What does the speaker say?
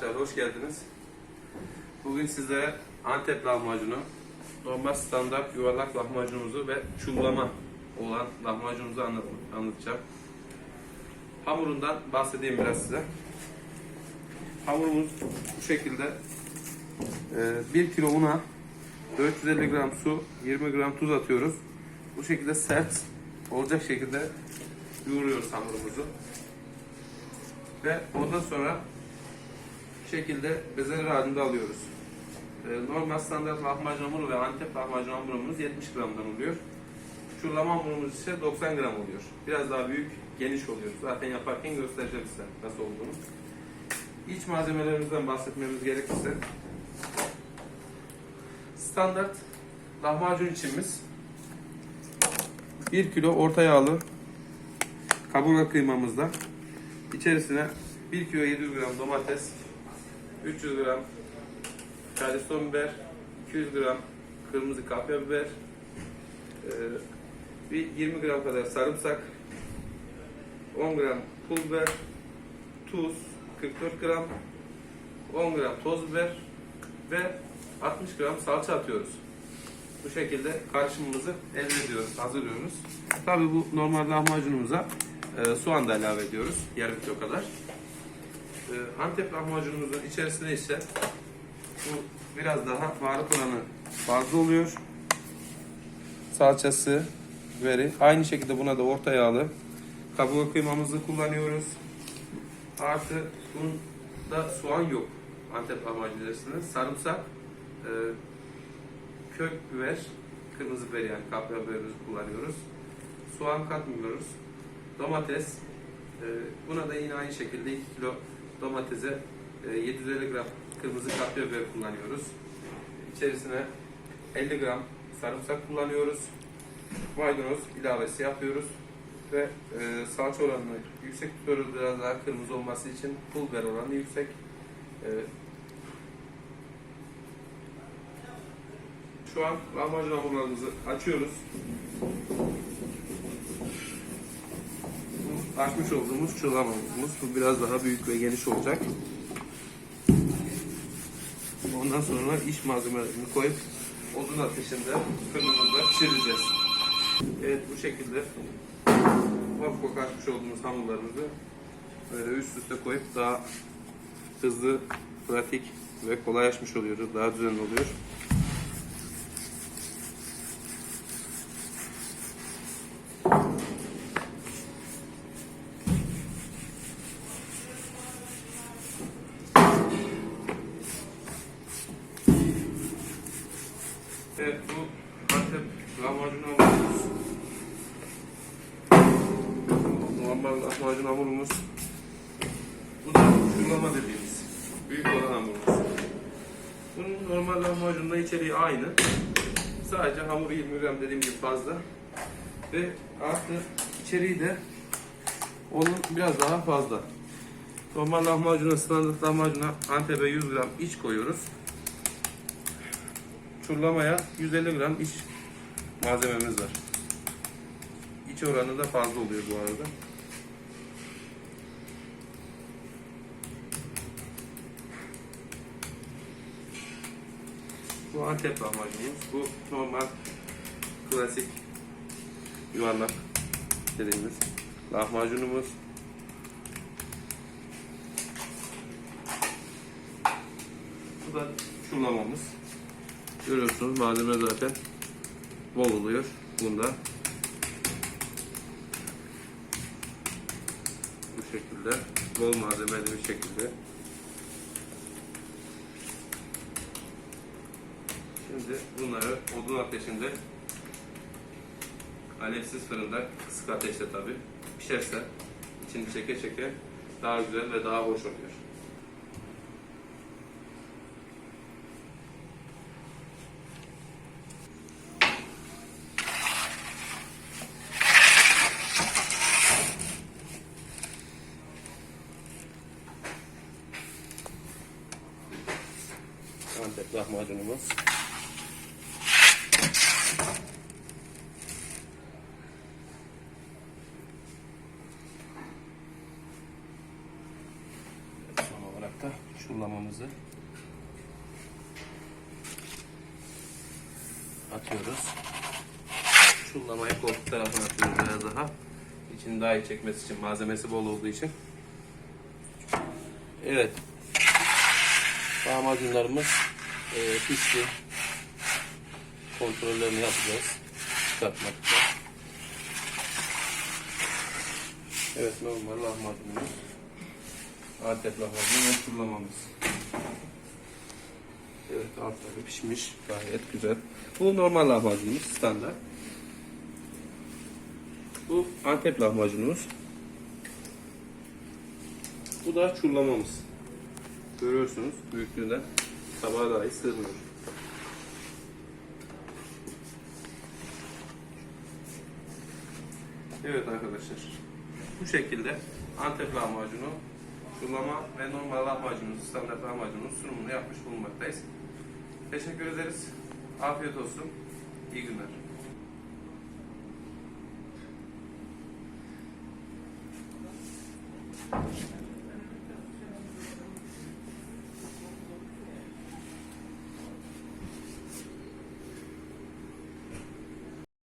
Arkadaşlar hoş geldiniz. Bugün sizlere Antep lahmacunu, normal standart yuvarlak lahmacunumuzu ve çullama olan lahmacunumuzu anlat anlatacağım. Hamurundan bahsedeyim biraz size. Hamurumuz bu şekilde. 1 kilo una, 450 gram su, 20 gram tuz atıyoruz. Bu şekilde sert olacak şekilde yoğuruyoruz hamurumuzu. Ve ondan sonra şekilde bezeler halinde alıyoruz. Ee, normal standart lahmacun hamuru ve Antep lahmacun hamurumuz 70 gramdan oluyor. Çullama hamurumuz ise 90 gram oluyor. Biraz daha büyük, geniş oluyor. Zaten yaparken göstereceğim size nasıl olduğunu. İç malzemelerimizden bahsetmemiz gerekirse standart lahmacun içimiz 1 kilo orta yağlı kaburga kıymamızda içerisine 1 kilo 700 gram domates 300 gram charleston biber 200 gram kırmızı kapya biber e, bir 20 gram kadar sarımsak 10 gram pul biber tuz 44 gram 10 gram toz biber ve 60 gram salça atıyoruz. Bu şekilde karışımımızı elde ediyoruz, hazırlıyoruz. Tabi bu normal lahmacunumuza e, soğan da ilave ediyoruz. Yarım kilo kadar. E, Antep lahmacunumuzun içerisine ise bu biraz daha baharat oranı fazla oluyor. Salçası, biberi. Aynı şekilde buna da orta yağlı kaburga kıymamızı kullanıyoruz. Artı bunda soğan yok Antep lahmacunlarında. Sarımsak, e, kök biber, kırmızı biber yani kapya biberimizi kullanıyoruz. Soğan katmıyoruz. Domates, e, buna da yine aynı şekilde 2 kilo domatese e, 750 gram kırmızı kapya biber kullanıyoruz. İçerisine 50 gram sarımsak kullanıyoruz. Maydanoz ilavesi yapıyoruz ve e, salça oranını yüksek tutuyoruz biraz daha kırmızı olması için pul biber oranı yüksek. E, şu an lahmacun hamurlarımızı açıyoruz. Açmış olduğumuz çulam hamurumuz. Bu biraz daha büyük ve geniş olacak. Ondan sonra iç malzemelerini koyup odun ateşinde fırınımızda pişireceğiz. Evet bu şekilde ufak ufak açmış olduğumuz hamurlarımızı böyle üst üste koyup daha hızlı, pratik ve kolay açmış oluyoruz. Daha düzenli oluyor. Evet bu Antep lahmacun hamurumuz. Normal lahmacun hamurumuz. Bu da şurlama dediğimiz büyük olan hamurumuz. Bunun normal lahmacunla içeriği aynı. Sadece hamuru 20 gram dediğim gibi fazla. Ve artı içeriği de onun biraz daha fazla. Normal lahmacuna, standart lahmacuna Antep'e 100 gram iç koyuyoruz. Çurlamaya 150 gram iç malzememiz var. İç oranı da fazla oluyor bu arada. Bu Antep lahmacunumuz. Bu normal klasik yuvarlak dediğimiz lahmacunumuz. Bu da çullamamız. Görüyorsunuz malzeme zaten bol oluyor bunda. Bu şekilde bol malzemeli bir şekilde. Şimdi bunları odun ateşinde alevsiz fırında kısık ateşte tabi pişerse içini çeke çeke daha güzel ve daha hoş oluyor. Antep lahmacunumuz. Da çullamamızı atıyoruz. Çullamayı koltuk tarafına atıyoruz biraz daha. İçini daha iyi çekmesi için, malzemesi bol olduğu için. Evet. Lahmacunlarımız e, pişti. Kontrollerini yapacağız. Çıkartmakta. Evet normal lahmacunumuz. Antep lahmacunu ve çullamamız. Evet altları pişmiş. Gayet güzel. Bu normal lahmacunumuz standart. Bu Antep lahmacunumuz. Bu da çullamamız. Görüyorsunuz büyüklüğünden tabağa dahi sığmıyor. Evet arkadaşlar. Bu şekilde Antep lahmacunu, çullama ve normal lahmacunumuz, standart lahmacunun sunumunu yapmış bulunmaktayız. Teşekkür ederiz. Afiyet olsun. İyi günler.